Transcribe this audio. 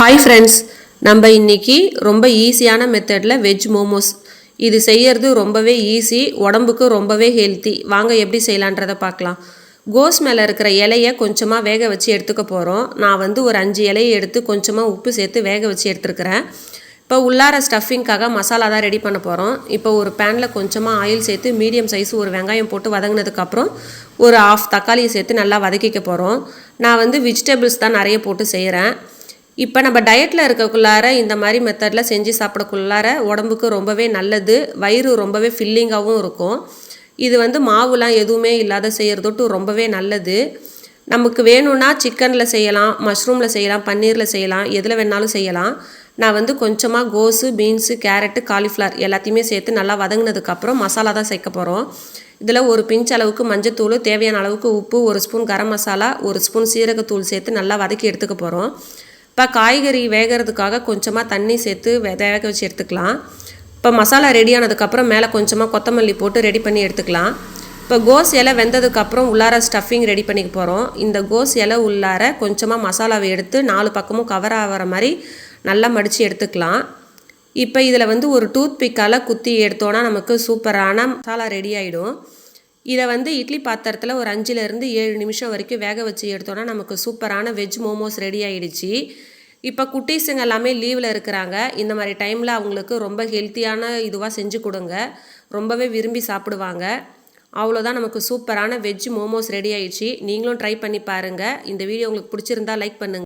Hi friends நம்ம இன்னைக்கு ரொம்ப ஈஸியான மெத்தடில் வெஜ் மோமோஸ் இது செய்யறது ரொம்பவே ஈஸி உடம்புக்கு ரொம்பவே ஹெல்த்தி வாங்க எப்படி செய்யலான்றதை பார்க்கலாம். கோஸ் மேலே இருக்கிற இலையை கொஞ்சமாக வேக வச்சு எடுத்துக்க போகிறோம் நான் வந்து ஒரு அஞ்சு இலையை எடுத்து கொஞ்சமாக உப்பு சேர்த்து வேக வச்சு எடுத்துருக்கிறேன். இப்போ உள்ளார ஸ்டஃபிங்க்காக மசாலா தான் ரெடி பண்ண போகிறோம் இப்போ ஒரு பேனில் கொஞ்சமாக ஆயில் சேர்த்து மீடியம் சைஸ் ஒரு வெங்காயம் போட்டு வதங்கினதுக்கப்புறம் ஒரு ஆஃப் தக்காளியை சேர்த்து நல்லா வதக்கிக்க போகிறோம் நான் வந்து வெஜிடபிள்ஸ் தான் நிறைய போட்டு செய்கிறேன் இப்போ நம்ம டயட்டில் இருக்கக்குள்ளார இந்த மாதிரி மெத்தடில் செஞ்சு சாப்பிடக்குள்ளார உடம்புக்கு ரொம்பவே நல்லது. வயிறு ரொம்பவே ஃபில்லிங்காகவும் இருக்கும். இது வந்து மாவுலாம் எதுவுமே இல்லாத செய்கிறதொட்டு ரொம்பவே நல்லது. நமக்கு வேணும்னா சிக்கனில் செய்யலாம் மஷ்ரூமில் செய்யலாம் பன்னீரில் செய்யலாம் எதில் வேணாலும் செய்யலாம். நான் வந்து கொஞ்சமாக கோஸு பீன்ஸு கேரட்டு காலிஃப்ளவர் எல்லாத்தையுமே சேர்த்து நல்லா வதங்கினதுக்கப்புறம் மசாலா தான் சேர்க்க போகிறோம் இதில் ஒரு பிஞ்ச் அளவுக்கு மஞ்சத்தூள் தேவையான அளவுக்கு உப்பு ஒரு ஸ்பூன் கரம் மசாலா ஒரு ஸ்பூன் சீரகத்தூள் சேர்த்து நல்லா வதக்கி எடுத்துக்க போகிறோம் இப்போ காய்கறி வேகிறதுக்காக கொஞ்சமாக தண்ணி சேர்த்து வேக வச்சு எடுத்துக்கலாம். இப்போ மசாலா ரெடி ஆனதுக்கப்புறம் மேலே கொஞ்சமாக கொத்தமல்லி போட்டு ரெடி பண்ணி எடுத்துக்கலாம். இப்போ கோஸ் இலை வெந்ததுக்கப்புறம் உள்ளார ஸ்டஃபிங் ரெடி பண்ணிக்க போகிறோம் இந்த கோஸ் இலை உள்ளார கொஞ்சமாக மசாலாவை எடுத்து நாலு பக்கமும் கவர் ஆகிற மாதிரி நல்லா மடித்து எடுத்துக்கலாம். இப்போ இதில் வந்து ஒரு டூத் பிக்கால் குத்தி எடுத்தோன்னா நமக்கு சூப்பரான மசாலா ரெடி ஆகிடும் இதை வந்து இட்லி பாத்திரத்தில் ஒரு அஞ்சுலேருந்து ஏழு நிமிஷம் வரைக்கும் வேக வச்சு எடுத்தோன்னா நமக்கு சூப்பரான வெஜ் மோமோஸ் ரெடி ஆகிடுச்சி இப்போ குட்டீஸுங்க எல்லாமே லீவில் இருக்கிறாங்க. இந்த மாதிரி டைமில் அவங்களுக்கு ரொம்ப ஹெல்த்தியான இதுவாக செஞ்சு கொடுங்க. ரொம்பவே விரும்பி சாப்பிடுவாங்க. அவ்வளோதான் நமக்கு சூப்பரான வெஜ் மோமோஸ் ரெடி ஆயிடுச்சு. நீங்களும் ட்ரை பண்ணி பாருங்கள் இந்த வீடியோ உங்களுக்கு பிடிச்சிருந்தா லைக் பண்ணுங்கள்